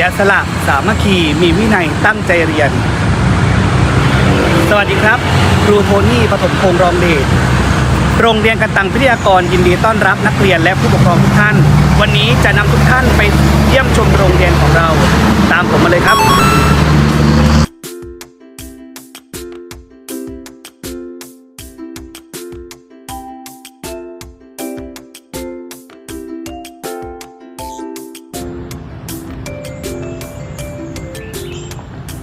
ยสละสามัคคีมีวินัยตั้งใจเรียน สวัสดีครับ ครูโทนี่ปฐมพงษ์รองเดชโรงเรียนกันตังพิทยากรยินดีต้อนรับนักเรียนและผู้ปกครองทุกท่าน วันนี้จะนำทุกท่านไปเยี่ยมชม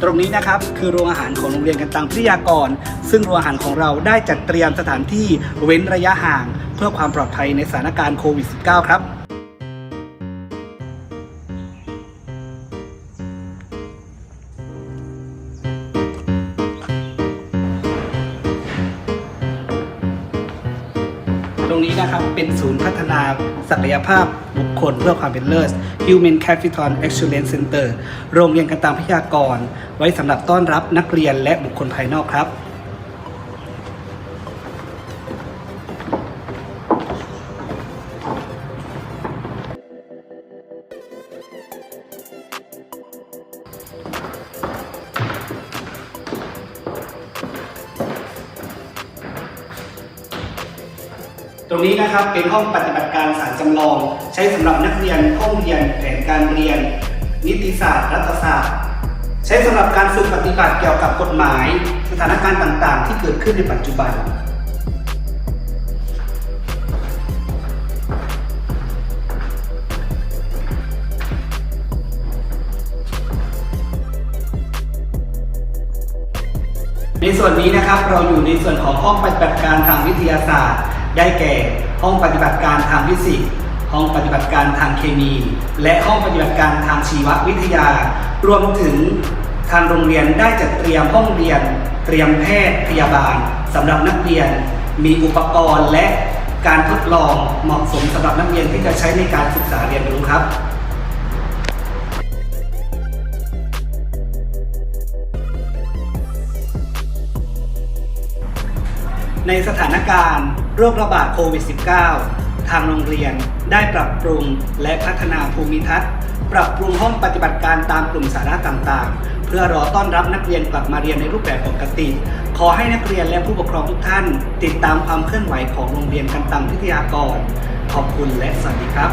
ตรงนี้นะครับคือโรงอาหารของโรงเรียนกันตังพิทยากร ซึ่งโรงอาหารของเราได้จัดเตรียมสถานที่เว้นระยะห่าง เพื่อความปลอดภัยในสถานการณ์โควิด -19 ครับ ตรงนี้นะครับ เป็นศูนย์พัฒนาศักยภาพบุคคลเพื่อความเป็นเลิศ Human Capital Excellence Center โรงเรียนกันตามพยากร ไว้สำหรับต้อนรับนักเรียนและบุคคลภายนอกครับ ตรงนี้นะครับเป็นห้องปฏิบัติการสารจำลอง ใช้สำหรับนักเรียนห้องเรียนแผนการเรียน นิติศาสตร์ รัฐศาสตร์ ใช้สำหรับการฝึกปฏิบัติเกี่ยวกับกฎหมาย สถานการณ์ต่างๆ ที่เกิดขึ้นในปัจจุบันในส่วนนี้นะครับเราอยู่ในส่วนของห้องปฏิบัติการทางวิทยาศาสตร์ ได้แก่ ห้องปฏิบัติการทางฟิสิกส์ห้องปฏิบัติการทางเคมี และห้องปฏิบัติการทางชีววิทยา รวมถึงทางโรงเรียนได้จัดเตรียมห้องเรียน เตรียมแพทย์พยาบาลสำหรับนักเรียน มีอุปกรณ์และการทดลองเหมาะสมสำหรับนักเรียนที่จะใช้ในการศึกษาเรียนรู้ครับ ในสถานการณ์โรคระบาดโควิด -19 ทางโรงเรียนได้ปรับปรุงและพัฒนาภูมิทัศน์ ปรับปรุงห้องปฏิบัติการตามกลุ่มสาระต่างๆ เพื่อรอต้อนรับนักเรียนกลับมาเรียนในรูปแบบปกติ ขอให้นักเรียนและผู้ปกครองทุกท่าน ติดตามความเคลื่อนไหวของโรงเรียนกันตังพิทยากร ขอบคุณและสวัสดีครับ